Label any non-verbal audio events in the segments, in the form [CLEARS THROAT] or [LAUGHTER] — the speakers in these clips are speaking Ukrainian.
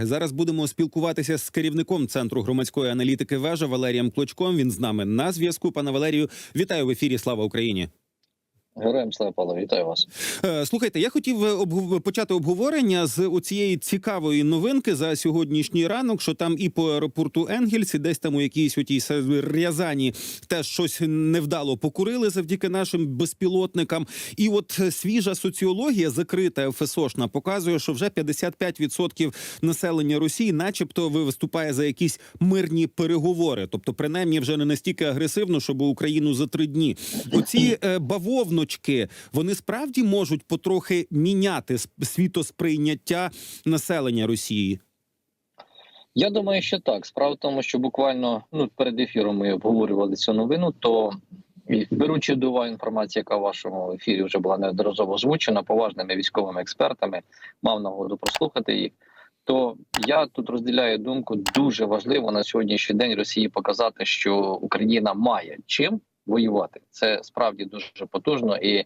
Зараз будемо спілкуватися з керівником центру громадської аналітики вежа Валерієм Клочком. Він з нами на зв'язку. Пане Валерію, вітаю в ефірі. Слава Україні. Героям слава Павло, вітаю вас. Е, Слухайте, я хотів е, почати обговорення з цієї цікавої новинки за сьогоднішній ранок, що там і по аеропорту Енгельс, і десь там у якійсь отій Рязані теж щось невдало покурили завдяки нашим безпілотникам. І от свіжа соціологія, закрита ФСОшна, показує, що вже 55% населення Росії, начебто, виступає за якісь мирні переговори. Тобто, принаймні, вже не настільки агресивно, щоб Україну за три дні. Оці е, бавовночки, вони справді можуть потрохи міняти сп- світосприйняття населення Росії. Я думаю, що так. Справа в тому, що буквально ну перед ефіром ми обговорювали цю новину. То беручи до уваги інформацію, яка в вашому ефірі вже була неодноразово озвучена поважними військовими експертами, мав нагоду прослухати їх. То я тут розділяю думку, дуже важливо на сьогоднішній день Росії показати, що Україна має чим воювати. Це справді дуже потужно. І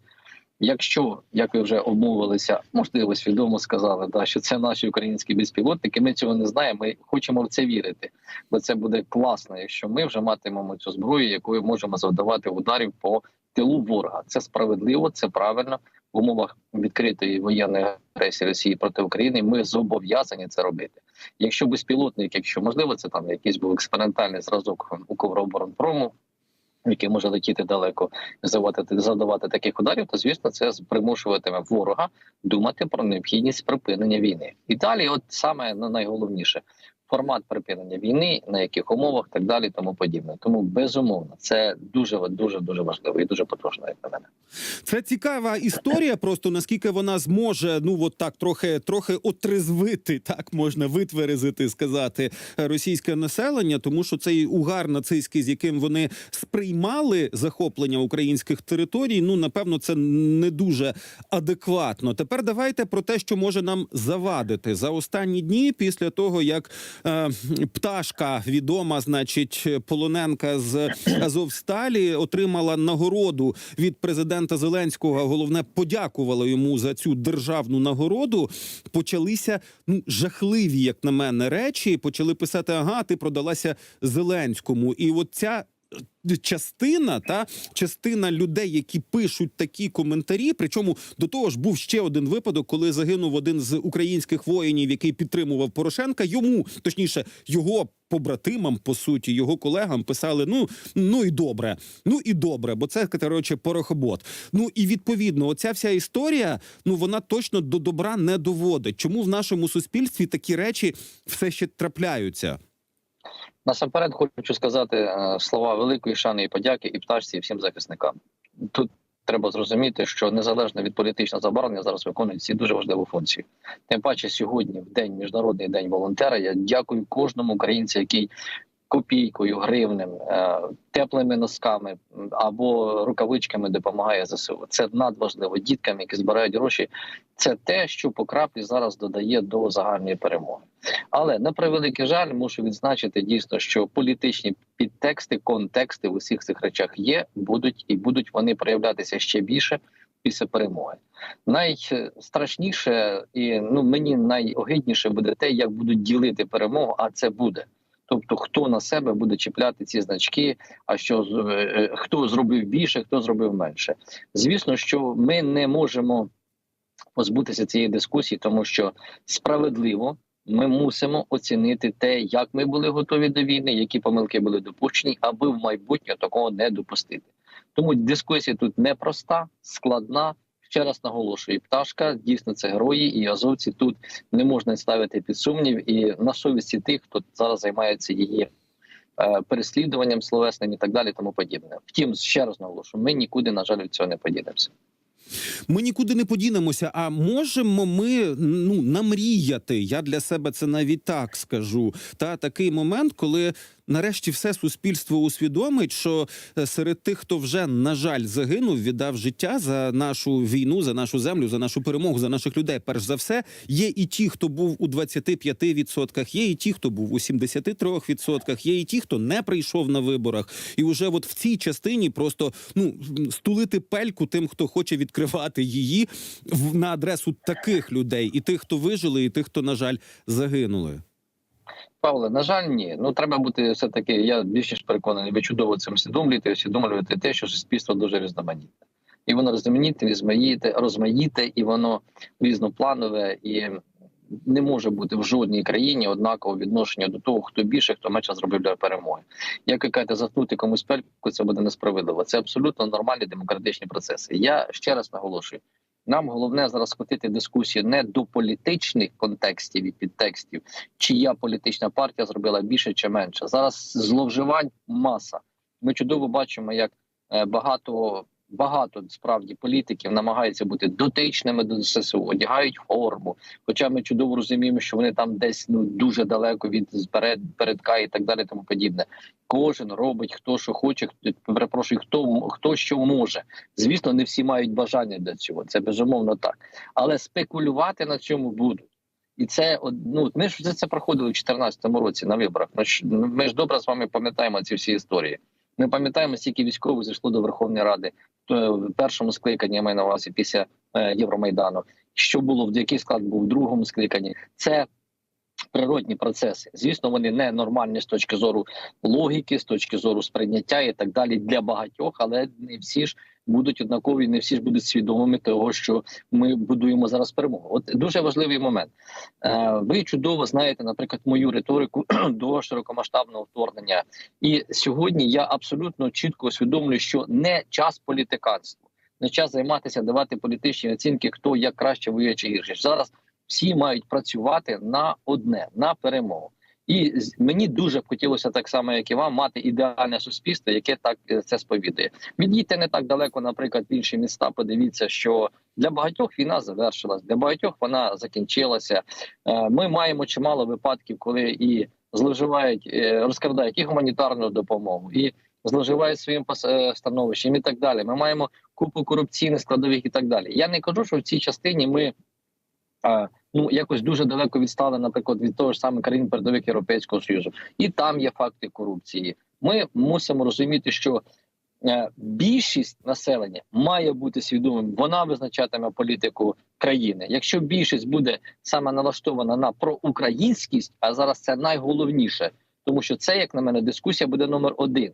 якщо, як ви вже обмовилися, можливо, свідомо сказали, да, що це наші українські безпілотники. Ми цього не знаємо. Ми хочемо в це вірити, бо це буде класно, якщо ми вже матимемо цю зброю, якою можемо завдавати ударів по тилу ворога. Це справедливо, це правильно в умовах відкритої воєнної агресії Росії проти України. Ми зобов'язані це робити. Якщо безпілотник, якщо можливо, це там якийсь був експериментальний зразок у Ковроборонпрому, який може летіти далеко, заводити задавати таких ударів, то звісно це примушуватиме ворога думати про необхідність припинення війни. І далі, от саме ну, найголовніше. Формат припинення війни, на яких умовах, так далі, тому подібне. Тому безумовно, це дуже дуже дуже важливо і дуже потужно, як на мене. Це цікава історія. Просто наскільки вона зможе, ну от так трохи трохи отрезвити, так можна витверезити, сказати російське населення, тому що цей угар нацистський, з яким вони сприймали захоплення українських територій. Ну напевно, це не дуже адекватно. Тепер давайте про те, що може нам завадити за останні дні, після того як пташка відома, значить, полоненка з Азовсталі отримала нагороду від президента Зеленського. Головне подякувала йому за цю державну нагороду. Почалися ну жахливі, як на мене, речі. Почали писати: ага, ти продалася Зеленському, і от ця. Частина та частина людей, які пишуть такі коментарі. Причому до того ж був ще один випадок, коли загинув один з українських воїнів, який підтримував Порошенка. Йому точніше, його побратимам, по суті, його колегам писали: ну ну і добре, ну і добре, бо це коротше, порохобот. Ну і відповідно, оця вся історія, ну вона точно до добра не доводить. Чому в нашому суспільстві такі речі все ще трапляються? Насамперед хочу сказати е, слова великої шани і подяки і пташці, і всім захисникам. Тут треба зрозуміти, що незалежно від політичного забарвлення зараз виконують ці дуже важливу функцію. Тим паче, сьогодні, в день міжнародний день волонтера, я дякую кожному українцю, який копійкою, гривнем, е, теплими носками або рукавичками допомагає ЗСУ. Це надважливо. Діткам, які збирають гроші, це те, що по краплі зараз додає до загальної перемоги. Але на превеликий жаль, мушу відзначити дійсно, що політичні підтексти, контексти в усіх цих речах є, будуть і будуть вони проявлятися ще більше після перемоги. Найстрашніше і ну мені найогидніше буде те, як будуть ділити перемогу, а це буде. Тобто, хто на себе буде чіпляти ці значки, а що е, е, хто зробив більше, хто зробив менше. Звісно, що ми не можемо позбутися цієї дискусії, тому що справедливо ми мусимо оцінити те, як ми були готові до війни, які помилки були допущені, аби в майбутнє такого не допустити. Тому дискусія тут непроста, складна. Ще раз наголошую, пташка дійсно це герої, і азовці тут не можна ставити під сумнів. І на совісті тих, хто зараз займається її е, переслідуванням словесним і так далі, тому подібне. Втім, ще раз наголошую, ми нікуди, на жаль, від цього не подінемося. Ми нікуди не подінемося. А можемо ми ну намріяти? Я для себе це навіть так скажу. Та такий момент, коли нарешті все суспільство усвідомить, що е, серед тих, хто вже на жаль загинув, віддав життя за нашу війну, за нашу землю, за нашу перемогу, за наших людей. Перш за все, є і ті, хто був у 25%, є і ті, хто був у 73%, є і ті, хто не прийшов на виборах. І вже от в цій частині просто ну стулити пельку тим, хто хоче відкривати її на адресу таких людей, і тих, хто вижили, і тих, хто на жаль загинули. Павле, на жаль, ні. Ну треба бути все таки. Я більш ніж переконаний, ви чудово цим усвідомлюєте, усвідомлюєте те, що суспільство дуже різноманітне. І воно різноманітне, розмаїте, розмаїте, і воно різнопланове, і не може бути в жодній країні однакового відношення до того, хто більше, хто менше зробив для перемоги. Як ви кажете, заткнути комусь пельку, це буде несправедливо. Це абсолютно нормальні демократичні процеси. Я ще раз наголошую. Нам головне зараз схватити дискусію не до політичних контекстів і підтекстів, чия політична партія зробила більше чи менше. Зараз зловживань маса. Ми чудово бачимо, як е, багато багато справді політиків намагаються бути дотичними до ССУ, одягають форму. Хоча ми чудово розуміємо, що вони там десь ну дуже далеко від перед, передка і так далі, тому подібне. Кожен робить хто що хоче, хто перепрошую, хто хто що може. Звісно, не всі мають бажання для цього. Це безумовно так, але спекулювати на цьому будуть. І це ну, ми ж це проходили у 2014 році на виборах. Ми ж добре з вами пам'ятаємо ці всі історії. Ми пам'ятаємо, скільки військових зайшло до Верховної Ради в першому скликанні я маю на увазі після е, Євромайдану. Що було в який склад був в другому скликанні? Це природні процеси. Звісно, вони не нормальні з точки зору логіки, з точки зору сприйняття і так далі для багатьох, але не всі ж будуть однакові, не всі ж будуть свідомими того, що ми будуємо зараз перемогу. От дуже важливий момент. Е, ви чудово знаєте, наприклад, мою риторику [CLEARS THROAT] до широкомасштабного вторгнення. І сьогодні я абсолютно чітко усвідомлюю, що не час політиканства, не час займатися, давати політичні оцінки, хто як краще воює чи гірше. Зараз всі мають працювати на одне на перемогу. І мені дуже б хотілося так само, як і вам, мати ідеальне суспільство, яке так е, це сповідує. Відійте не так далеко, наприклад, в інші міста. Подивіться, що для багатьох війна завершилась, для багатьох вона закінчилася. Е, ми маємо чимало випадків, коли і зловживають, е, розкрадають і гуманітарну допомогу, і зловживають своїм становищем і так далі. Ми маємо купу корупційних складових і так далі. Я не кажу, що в цій частині ми ну якось дуже далеко відстали, наприклад, від того ж саме країн передових Європейського союзу, і там є факти корупції. Ми мусимо розуміти, що е, більшість населення має бути свідомим. Вона визначатиме політику країни. Якщо більшість буде саме налаштована на проукраїнськість, а зараз це найголовніше, тому що це, як на мене, дискусія буде номер один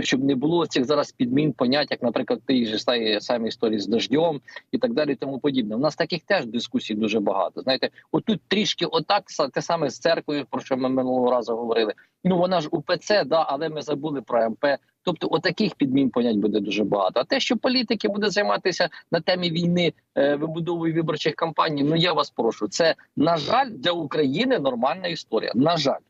щоб не було цих зараз підмін понять, як, наприклад, ти ж самі історії з дождем і так далі. Тому подібне. У нас таких теж дискусій дуже багато. Знаєте, отут трішки отак те саме з церквою, про що ми минулого разу говорили. Ну вона ж УПЦ, да, але ми забули про МП. Тобто, отаких підмін понять буде дуже багато. А те, що політики будуть займатися на темі війни е, вибудовою виборчих кампаній, ну я вас прошу. Це на жаль для України нормальна історія. На жаль.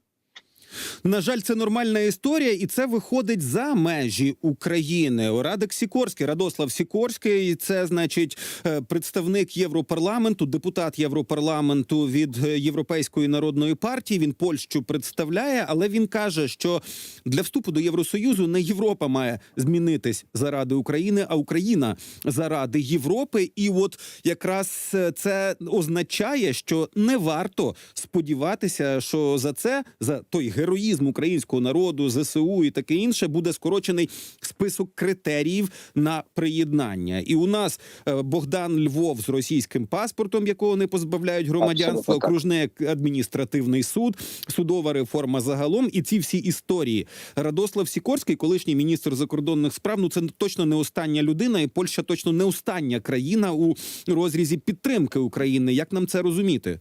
На жаль, це нормальна історія, і це виходить за межі України. Радик Сікорський, Радослав Сікорський, це значить е, представник Європарламенту, депутат Європарламенту від е, Європейської народної партії. Він Польщу представляє, але він каже, що для вступу до Євросоюзу не Європа має змінитись заради України, а Україна заради Європи. І от якраз е, це означає, що не варто сподіватися, що за це за той героїзм українського народу, ЗСУ і таке інше буде скорочений список критеріїв на приєднання. І у нас е, Богдан Львов з російським паспортом, якого не позбавляють громадянства, окружний адміністративний суд, судова реформа загалом. І ці всі історії Радослав Сікорський, колишній міністр закордонних справ. Ну це точно не остання людина, і Польща точно не остання країна у розрізі підтримки України. Як нам це розуміти?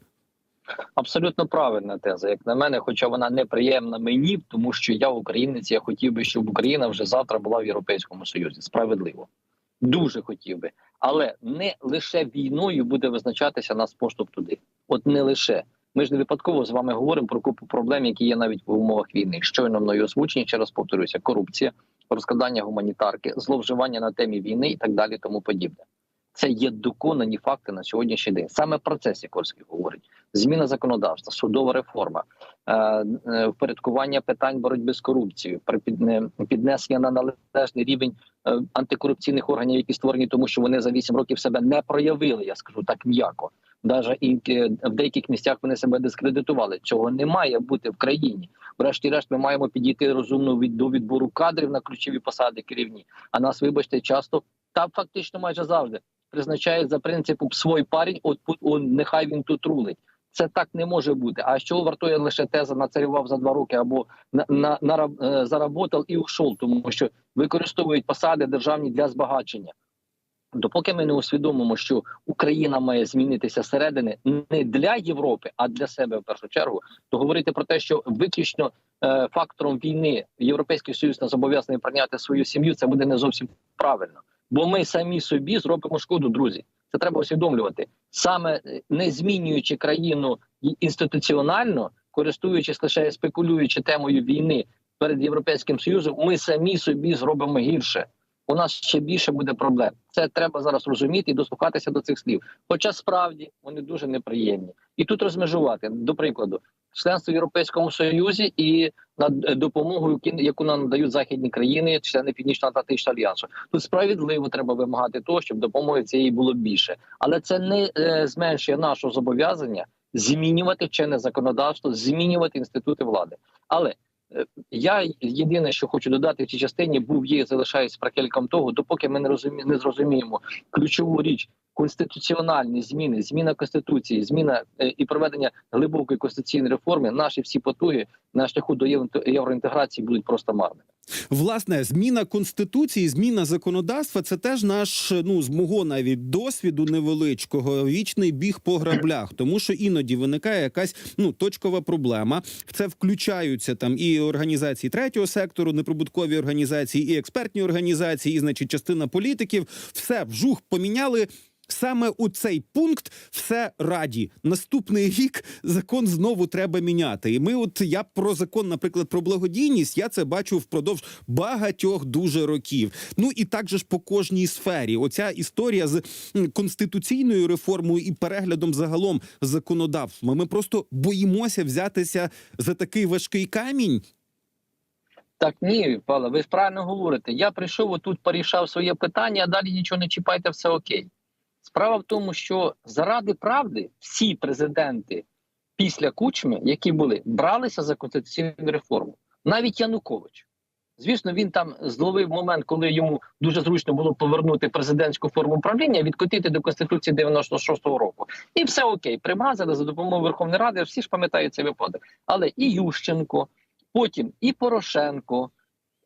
Абсолютно правильна теза, як на мене, хоча вона неприємна мені, тому що я українець. Я хотів би, щоб Україна вже завтра була в Європейському Союзі. Справедливо, дуже хотів би, але не лише війною буде визначатися нас поштовх туди. От не лише ми ж не випадково з вами говоримо про купу проблем, які є навіть в умовах війни. Щойно мною озвучені, ще раз повторюся: корупція, розкладання гуманітарки, зловживання на темі війни і так далі, тому подібне. Це є доконані факти на сьогоднішній день. Саме про це Сікорський говорить. зміна законодавства, судова реформа, е, е, впорядкування питань боротьби з корупцією, при піднесення на належний рівень е, антикорупційних органів, які створені, тому що вони за 8 років себе не проявили. Я скажу так м'яко. Даже і е, в деяких місцях вони себе дискредитували. Цього не має бути в країні. Врешті-решт, ми маємо підійти розумно від до відбору кадрів на ключові посади керівні. А нас, вибачте, часто та фактично майже завжди призначають за принципом свій парень, от, от нехай він тут рулить. Це так не може бути. А що вартує лише теза нацарював за два роки або на, на, на е, заработав і ушов, тому що використовують посади державні для збагачення. Допоки ми не усвідомимо, що Україна має змінитися зсередини не для Європи, а для себе в першу чергу, то говорити про те, що виключно е, фактором війни Європейський Союз не зобов'язаний прийняти свою сім'ю, це буде не зовсім правильно. Бо ми самі собі зробимо шкоду, друзі. Це треба усвідомлювати. Саме е, не змінюючи країну інституціонально, користуючись лише спекулюючи темою війни перед європейським союзом, ми самі собі зробимо гірше. У нас ще більше буде проблем. Це треба зараз розуміти і дослухатися до цих слів. Хоча справді вони дуже неприємні, і тут розмежувати до прикладу членство в Європейському Союзі і над е, допомогою, яку нам надають західні країни, члени Північно-Атлантичного альянсу. Тут справедливо треба вимагати того, щоб допомоги цієї було більше, але це не е, зменшує нашого зобов'язання змінювати чинне законодавство, змінювати інститути влади. Але е, я єдине, що хочу додати в цій частині, був є залишаюсь прихильником того, допоки ми не розумі, не зрозуміємо ключову річ. Конституціональні зміни, зміна конституції, зміна е, і проведення глибокої конституційної реформи, наші всі потуги на шляху до євроінтеграції будуть просто марними. Власне, зміна конституції, зміна законодавства це теж наш, ну з мого навіть досвіду невеличкого вічний біг по граблях, тому що іноді виникає якась ну точкова проблема. В це включаються там і організації третього сектору, неприбуткові організації, і експертні організації, і значить частина політиків. Все вжух поміняли. Саме у цей пункт все раді. Наступний рік закон знову треба міняти. І ми, от я про закон, наприклад, про благодійність, я це бачу впродовж багатьох дуже років. Ну і так же ж по кожній сфері. Оця історія з конституційною реформою і переглядом загалом законодавства. Ми просто боїмося взятися за такий важкий камінь. Так ні, Павло, ви правильно говорите. Я прийшов отут, порішав своє питання, а далі нічого не чіпайте, все окей. Справа в тому, що заради правди всі президенти після кучми, які були, бралися за конституційну реформу. Навіть Янукович. Звісно, він там зловив момент, коли йому дуже зручно було повернути президентську форму правління, відкотити до конституції 96-го року, і все окей, примазали за допомогою Верховної Ради. Всі ж пам'ятають цей випадок. Але і Ющенко, потім і Порошенко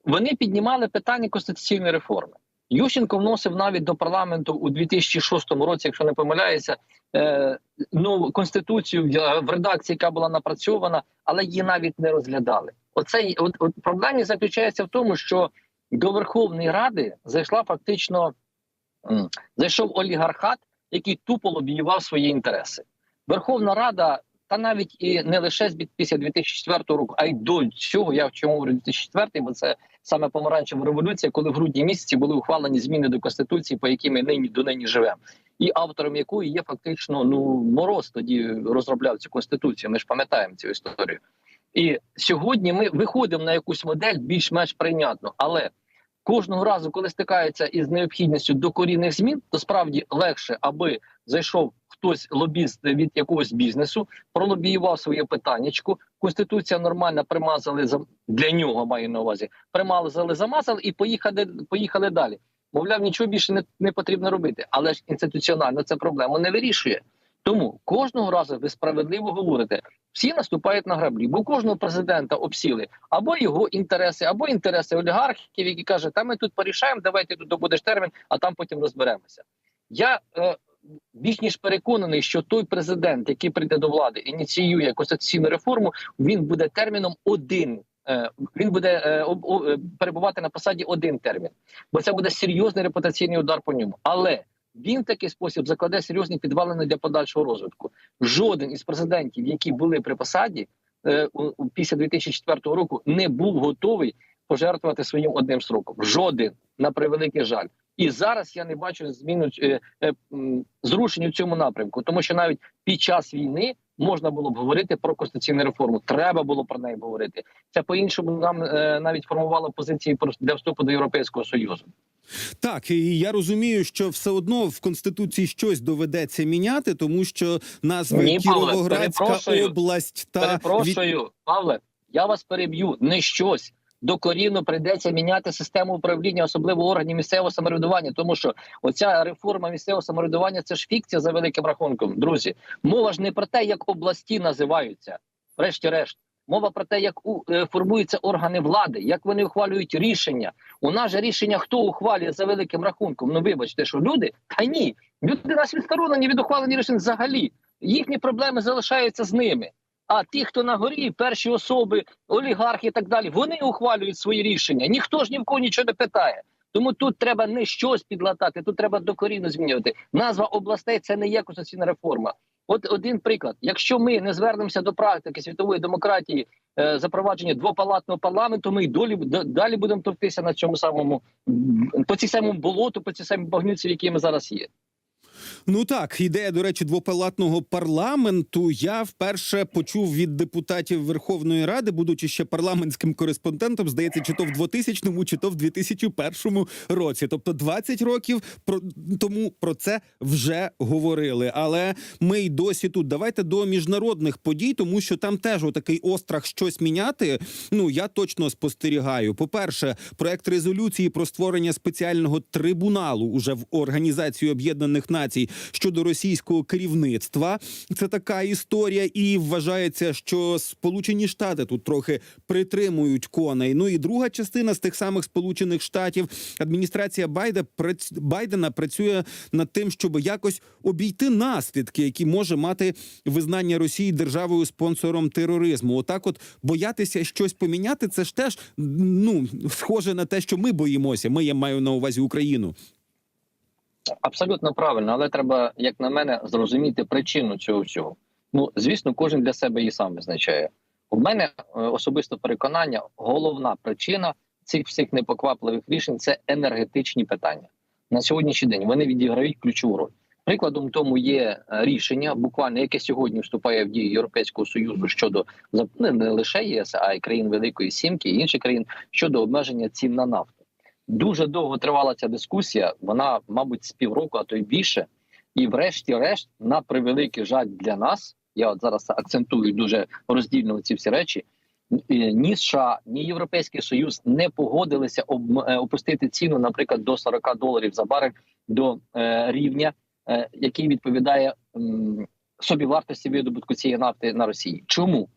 вони піднімали питання конституційної реформи. Ющенко вносив навіть до парламенту у 2006 році, якщо не помиляюся, е, нову конституцію в- редакції, яка була напрацьована, але її навіть не розглядали. Оце от, от проблема заключається в тому, що до Верховної Ради зайшла фактично зайшов олігархат, який тупо лобіював свої інтереси. Верховна Рада, та навіть і не лише з після 2004 року, а й до цього. Я в чому говорю 2004, бо це саме помаранчева революція, коли в грудні місяці були ухвалені зміни до конституції, по яким ми нині до нині живемо, і автором якої є фактично ну мороз тоді розробляв цю конституцію. Ми ж пам'ятаємо цю історію. І сьогодні ми виходимо на якусь модель більш-менш прийнятну, але кожного разу, коли стикаються із необхідністю докорінних змін, то справді легше, аби зайшов хтось лобіст від якогось бізнесу, пролобіював своє питаннячко. Конституція нормальна примазали за для нього. Маю на увазі, примазали, замазали і поїхали, поїхали далі. Мовляв, нічого більше не, не потрібно робити, але ж інституціонально це проблему не вирішує. Тому кожного разу ви справедливо говорите, всі наступають на граблі, бо кожного президента обсіли або його інтереси, або інтереси олігархів, які кажуть, та ми тут порішаємо, давайте тут добудеш термін, а там потім розберемося. Я е, більш ніж переконаний, що той президент, який прийде до влади, ініціює конституційну реформу, він буде терміном один. е, Він буде е, е, перебувати на посаді один термін, бо це буде серйозний репутаційний удар по ньому. Але він в такий спосіб закладе серйозні підвалини для подальшого розвитку. Жоден із президентів, які були при посаді після 2004 року, не був готовий пожертвувати своїм одним сроком. Жоден на превеликий жаль. І зараз я не бачу зміну е, е, зрушень у цьому напрямку, тому що навіть під час війни можна було б говорити про конституційну реформу. Треба було про неї говорити. Це по іншому нам е, навіть формувало позиції для вступу до європейського союзу. Так, і я розумію, що все одно в конституції щось доведеться міняти, тому що назви Ні, Павле, Кіровоградська перепрошую. область та від... Павле, я вас переб'ю. Не щось. Докорінно прийдеться міняти систему управління, особливо органів місцевого самоврядування, тому що оця реформа місцевого самоврядування це ж фікція за великим рахунком. Друзі, мова ж не про те, як області називаються, врешті-решт. Мова про те, як е, формуються органи влади, як вони ухвалюють рішення. У нас же рішення хто ухвалює за великим рахунком. Ну вибачте, що люди та ні, люди нас відсторонені від ухвалення рішень взагалі. Їхні проблеми залишаються з ними. А ті, хто на горі, перші особи, олігархи і так далі, вони ухвалюють свої рішення. Ніхто ж ні в кого нічого не питає. Тому тут треба не щось підлатати, тут треба докорінно змінювати. Назва областей це не є конституційна реформа. От один приклад: якщо ми не звернемося до практики світової демократії, е, запровадження двопалатного парламенту, ми й долі далі будемо товктися на цьому самому по цій самому болоту, по цій самій багнюці, в якій ми зараз є. Ну так, ідея, до речі, двопалатного парламенту. Я вперше почув від депутатів Верховної Ради, будучи ще парламентським кореспондентом, здається, чи то в 2000-му, чи то в 2001 році. Тобто 20 років про тому про це вже говорили. Але ми й досі тут. Давайте до міжнародних подій, тому що там теж отакий острах щось міняти. Ну я точно спостерігаю. По перше, проект резолюції про створення спеціального трибуналу уже в Організації Об'єднаних Націй щодо російського керівництва. Це така історія, і вважається, що Сполучені Штати тут трохи притримують коней. Ну і друга частина з тих самих Сполучених Штатів. Адміністрація Байда Байдена працює над тим, щоб якось обійти наслідки, які може мати визнання Росії державою спонсором тероризму. Отак, от боятися щось поміняти, це ж теж ну схоже на те, що ми боїмося. Ми я маю на увазі Україну. Абсолютно правильно, але треба, як на мене, зрозуміти причину цього всього. Ну, звісно, кожен для себе її сам визначає. У мене е, особисто переконання, головна причина цих всіх непоквапливих рішень це енергетичні питання. На сьогоднішній день вони відіграють ключову роль. Прикладом тому є е, рішення, буквально яке сьогодні вступає в дію Європейського союзу щодо ну, не лише ЄС, а й країн Великої Сімки і інших країн щодо обмеження цін на нафту. Дуже довго тривала ця дискусія. Вона, мабуть, з півроку, а то й більше. І, врешті-решт, на превеликий жаль для нас, я от зараз акцентую дуже роздільно ці всі речі. е, Ні США, ні Європейський Союз не погодилися об, е, опустити ціну, наприклад, до 40 доларів за барель до е, рівня, е, який відповідає м, собівартості видобутку цієї нафти на Росії. Чому?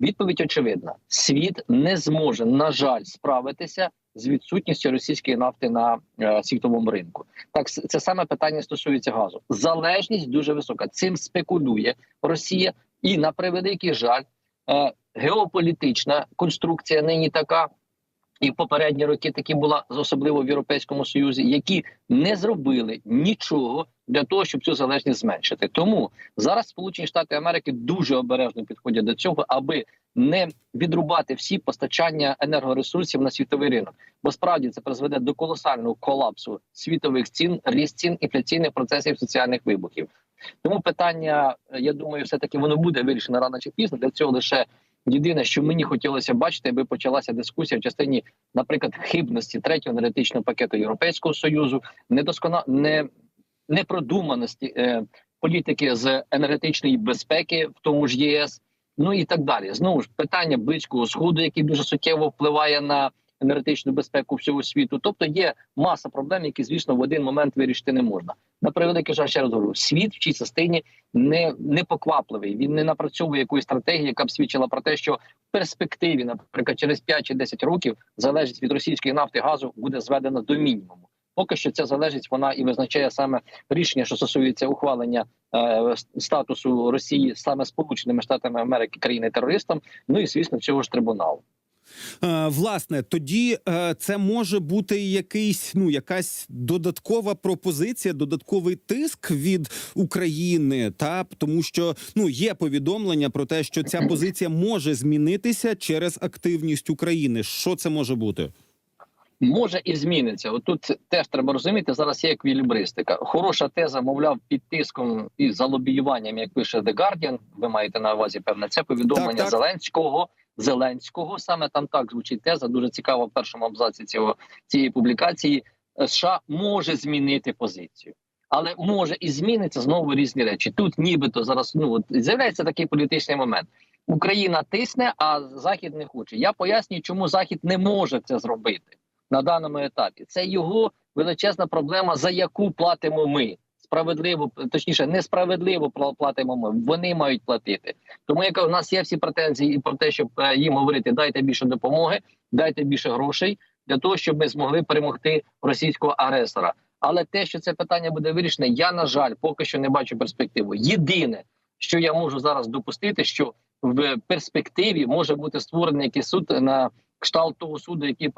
Відповідь очевидна: світ не зможе, на жаль, справитися з відсутністю російської нафти на е, світовому ринку. Так, це саме питання стосується газу. Залежність дуже висока. Цим спекулює Росія, і на превеликий жаль, е, геополітична конструкція нині така. І в попередні роки такі була особливо в Європейському Союзі, які не зробили нічого для того, щоб цю залежність зменшити. Тому зараз Сполучені Штати Америки дуже обережно підходять до цього, аби не відрубати всі постачання енергоресурсів на світовий ринок. Бо справді це призведе до колосального колапсу світових цін, ріст цін, інфляційних процесів, соціальних вибухів. Тому питання, е, я думаю, все таки воно буде вирішено рано чи пізно. Для цього лише єдине, що мені хотілося бачити, аби почалася дискусія в частині, наприклад, хибності третього енергетичного пакету Європейського союзу, недоскона не непродуманості е, політики з енергетичної безпеки, в тому ж ЄС, ну і так далі. Знову ж питання близького сходу, який дуже суттєво впливає на енергетичну безпеку всього світу. Тобто є маса проблем, які звісно в один момент вирішити не можна. На превеликий жаль, ще раз говорю, світ в цій частині не, не поквапливий. Він не напрацьовує якоїсь стратегії, яка б свідчила про те, що в перспективі, наприклад, через 5 чи 10 років залежність від російської нафти газу буде зведена до мінімуму. Поки що ця залежність вона і визначає саме рішення, що стосується ухвалення е, статусу Росії саме Сполученими Штатами Америки країни терористом. Ну і звісно, цього ж трибуналу. Е, власне, тоді е, це може бути якийсь, ну якась додаткова пропозиція, додатковий тиск від України, та тому що ну є повідомлення про те, що ця позиція може змінитися через активність України. Що це може бути? Може і зміниться. Отут теж треба розуміти. Зараз є еквілібристика. Хороша теза, мовляв, під тиском і за лобіюванням, як пише The Guardian, Ви маєте на увазі певне це повідомлення Так, так. Зеленського. Зеленського саме там так звучить теза. Дуже цікава в першому абзаці цього цієї публікації. США може змінити позицію. Але може і зміниться знову різні речі. Тут нібито зараз ну от з'являється такий політичний момент. Україна тисне, а Захід не хоче. Я пояснюю, чому Захід не може це зробити на даному етапі. Це його величезна проблема, за яку платимо ми. Справедливо, точніше, несправедливо пла- платимо ми. Вони мають платити. Тому яка у нас є всі претензії і про те, щоб е, їм говорити дайте більше допомоги, дайте більше грошей для того, щоб ми змогли перемогти російського агресора. Але те, що це питання буде вирішене, я на жаль поки що не бачу перспективу. Єдине, що я можу зараз допустити, що в перспективі може бути створений якийсь суд на кшталт того суду, який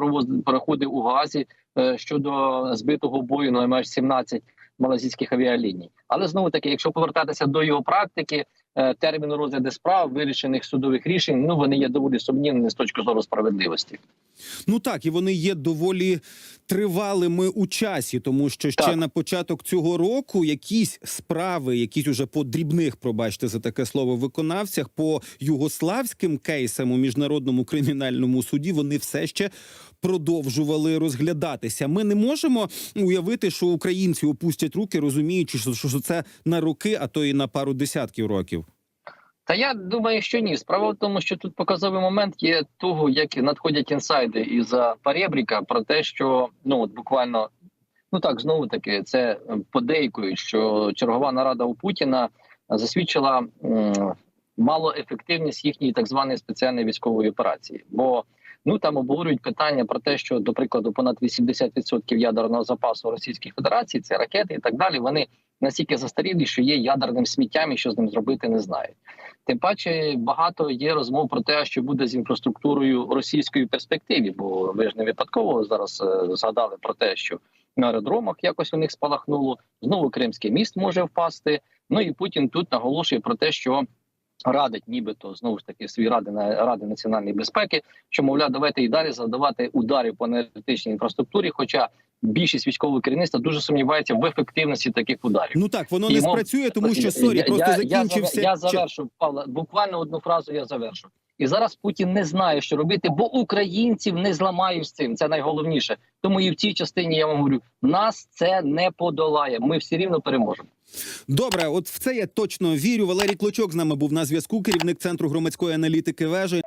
проходив у Газі е, щодо збитого бою на МH17 малазійських авіаліній. Але знову таки, якщо повертатися до його практики, термін розгляду справ вирішених судових рішень, ну вони є доволі сумнівними з точки зору справедливості. Ну так, і вони є доволі тривалими у часі, тому що ще Так. на початок цього року якісь справи, якісь уже по дрібних, пробачте за таке слово, виконавцях по югославським кейсам у міжнародному кримінальному суді, вони все ще продовжували розглядатися. Ми не можемо уявити, що українці опустять руки, розуміючи, що, що це на роки, а то і на пару десятків років. Та я думаю, що ні. Справа в тому, що тут показовий момент є того, як надходять інсайди із Парєбріка про те, що ну от буквально ну так знову таки це е, подейкують, що чергова нарада у Путіна засвідчила малоефективність їхньої так званої спеціальної військової операції. Бо ну там обговорюють питання про те, що до прикладу понад 80% ядерного запасу Російської Федерації це ракети і так далі. Вони настільки застарілі, що є ядерним сміттям, і що з ним зробити не знають. Тим паче багато є розмов про те, що буде з інфраструктурою російської перспективі, бо ви ж не випадково зараз е, згадали про те, що на аеродромах якось у них спалахнуло. Знову Кримський міст може впасти. Ну і Путін тут наголошує про те, що радить, нібито знову ж таки свій ради на ради національної безпеки, що мовляв, давайте і далі завдавати ударів по енергетичній інфраструктурі. Хоча більшість військового керівництва дуже сумнівається в ефективності таких ударів. Ну так, воно І не мов- спрацює, тому що сорі, я- просто я, закінчився. Я, завершу, Павла. Буквально одну фразу я завершу. І зараз Путін не знає, що робити, бо українців не зламають з цим. Це найголовніше. Тому і в цій частині я вам говорю: нас це не подолає. Ми все рівно переможемо. Добре, от в це я точно вірю. Валерій Клочок з нами був на зв'язку, керівник центру громадської аналітики вежі.